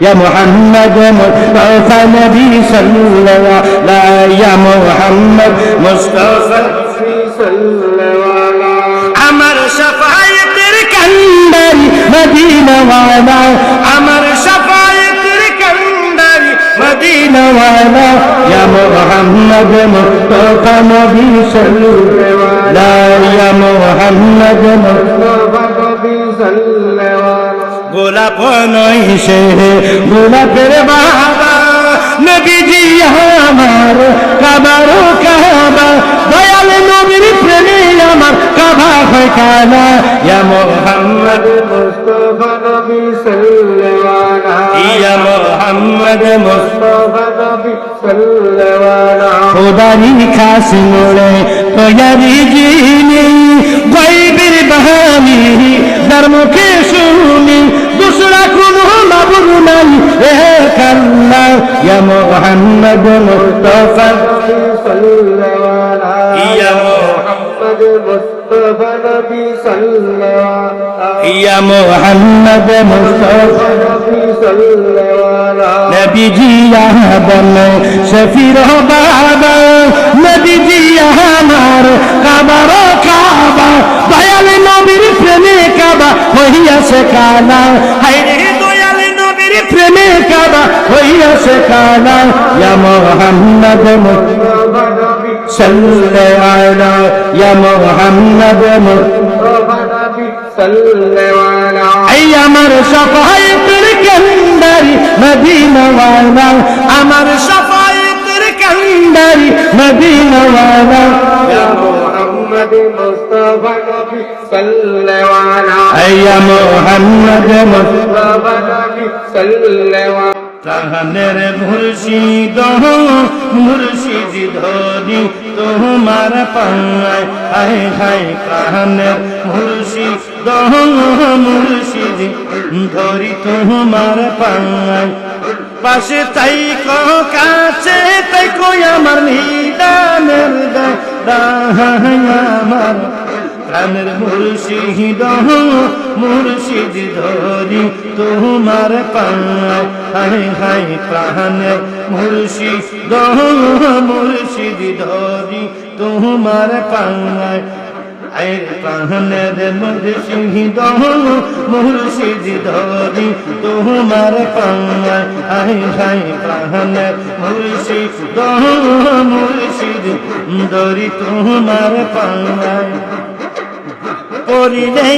يا محمد مصطفى نبي صلى الله عليه يا محمد مصطفى نبي صلى الله আমার শাফায়াতের কান্দারি মদিনা ওয়ালা আমার শাফায়াতের কান্দারি মদিনা ওয়ালা ইয়া মুহাম্মদ মুস্তাফা নবী সাল্লাল্লাহু আলাইহি ইয়া মুহাম্মদ মুস্তাফা নবী সাল্লাল্লাহু আলাইহি গোলাপ নয় সে। গোলাপের বাবা, নবীজি আমার, কাবার কাবা। দয়াল নবীর প্রেমে আমার কাবা হয় কানা। ইয়া মোহাম্মদ মুস্তাফা নবী সাল্লাল্লাহু ইয়া মোহাম্মদ মুস্তাফা নবী ধর্মকে শুনি কোন মাবুদ নাই। এক আল্লাহ ইয়া মুহাম্মদ মুস্তাফা। ইয়া মুহাম্মদ মুস্তাফা। নবী সাল্লাল্লাহু ইয়া মুহাম্মদ মুস্তাফা নবী সাল্লাল্লাহু শফির বাবা আমার কাবার কাবা। হইয়াছে কানা। হায়রে দয়াল নবীর প্রেমে কাবা হইয়াছে কানা। ইয়া মুহাম্মদ মুস্তাফা নবী। মুহাম্মদ মুস্তাফা নবী। সাল্লাল্লাহু আলাইহি এই আমার সফায়েতের কান্দারি মদিনা ওয়ালা আমার সফায়েতের কান্দারি মদিনা ওয়ালা আলাইহি ইয়া মুহাম্মদ মুস্তাফা নবী সাল্লাল্লাহু আলাইহি তাহানের মুর্শিদ মুর্শিদ ধরি তোমার পায় হায় হায় কাহানের মুর্শিদ মুর্শিদ ধরি তোমার পায় পাশে তাই কো কাছে তাই কই আমার নিদানের আমার প্রাণের মুর্শিদ মুর্শিদ ধরি তোমার পায় হায় হায় প্রাণের মুর্শিদ মুর্শিদ ধরি তোমার পায় তোমার পায় ধরি তোমার পায় করিলে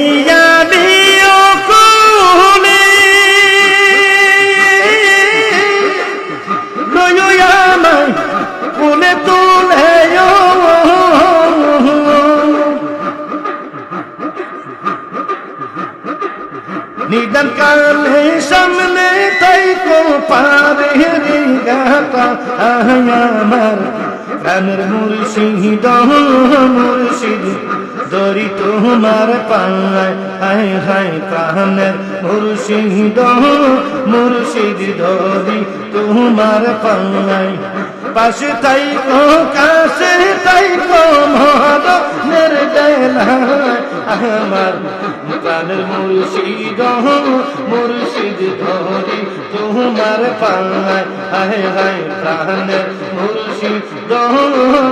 আমায় কোনে তুলে নিদান কালে সামনে তাই কো পারে রে গাতা আমার। প্রাণের মুর্শিদ মুর্শিদ। দরি তোমার পায় হায় হায় প্রাণের মুর্শিদ মুর্শিদ ধরি তোমার পায় পাশে তাই কো কাছে তাই কো মহদ আমার প্রাণের মুর্শিদ মুর্শিদ ধরি তোমার পায় হায় হায় প্রাণের মুর্শিদ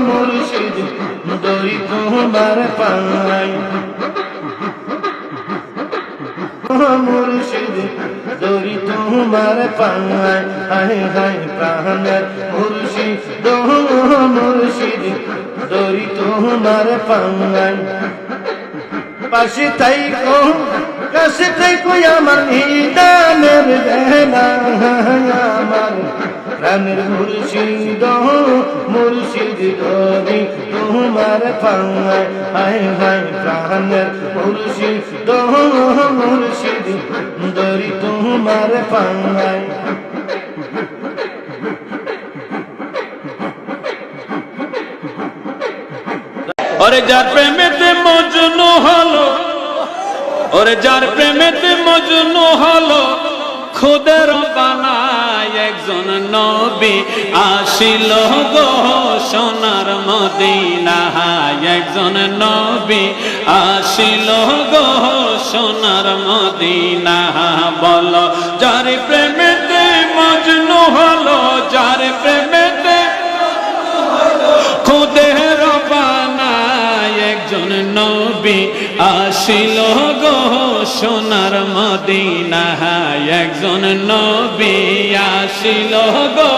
মুর্শিদ দরি তোমার পায় মুর্শিদ দরি তোমার পায় হায় হায় প্রাণের মুর্শিদ মুর্শিদ দরি তোমার পায় পাশে তাই কো কাছে তাই কই আমার নিদানের বেলা প্রাণের মুর্শিদ মুর্শিদ ধরি তোমার পায় হায় হায় প্রাণের মুর্শিদ মুর্শিদ ধরি তোমার পায় ওরে যার প্রেমেতে মজনু হলো, ওরে যার প্রেমেতে মজনু হলো খুদের বানায় একজন নবী আসিল গো সোনার মদিনায়। একজন নবী আসিল গো সোনার মদিনা বল, যার একজন নবী আসিল গো সোনার মদিনা একজন নবী আসিল গো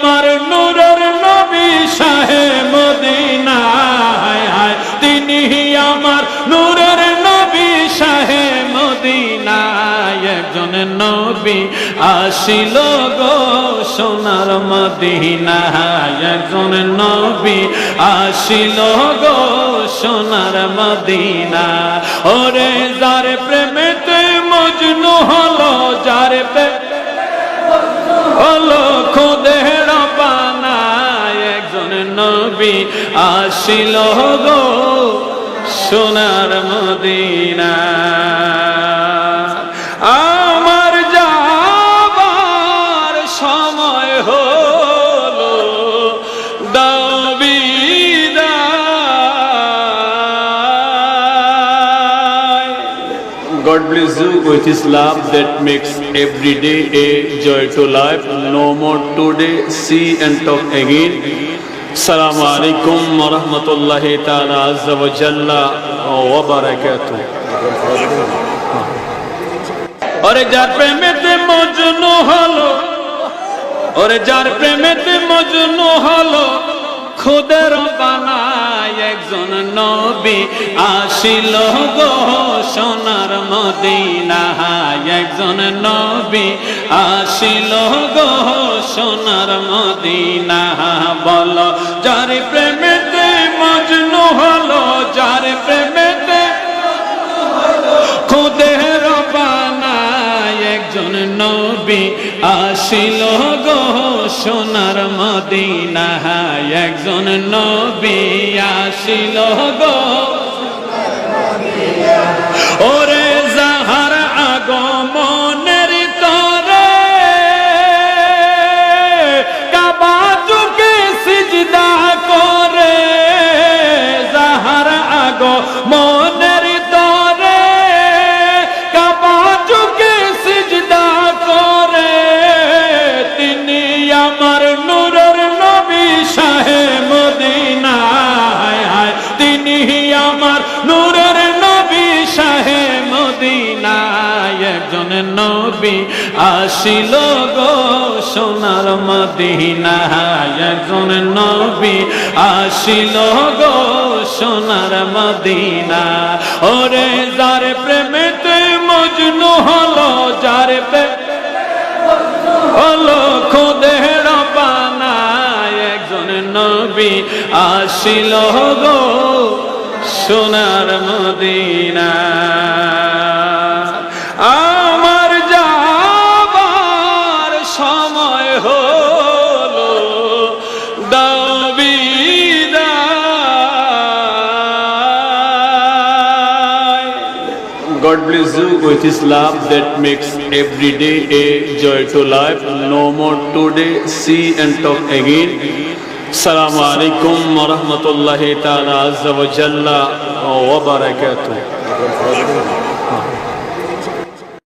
আমার নূরের নবী শাহে মদিনা হায়। তিনি আমার নূরের নবী শাহে মদিনায়। একজন নবী আসিল গো সোনার মদিনায়। একজন নবী আসিল গো সোনার মদিনা ওরে যার প্রেমেতে মজনু হলো, যার প্রেম হলো নবী আসিল গো সোনার মদিনা আমার যাবার সময় হলো দাবিদায় God bless you with His love that makes every day a joy to life. No more today. See and talk again. Assalamu alaikum wa rahmatullahi ta'ala azza wa jalla wa barakatuh. ওরে যার প্রেমেতে মজনু হলো ওরে যার প্রেমেতে মজনু হলো খুদের বানায় একজন নবী আসিল গো সোনার মদিনায়। একজন নবী আসিল গো সোনার মদিনা বল, যার প্রেমেতে আসিল গো সোনার মদিনা একজন নবী আসিল গো আসিল গো সোনার মদিনা, একজন নবী আসিল গো সোনার মদিনা। ওরে যার প্রেমেতে মজনু হলো, যার হলো খুদের বানায় একজন নবী আসিল গো সোনার Medina. God bless you with His love that makes every day a joy to life. No more today. See and talk again. Assalamu alaikum wa rahmatullahi ta'ala azza wa jalla wa barakatuh.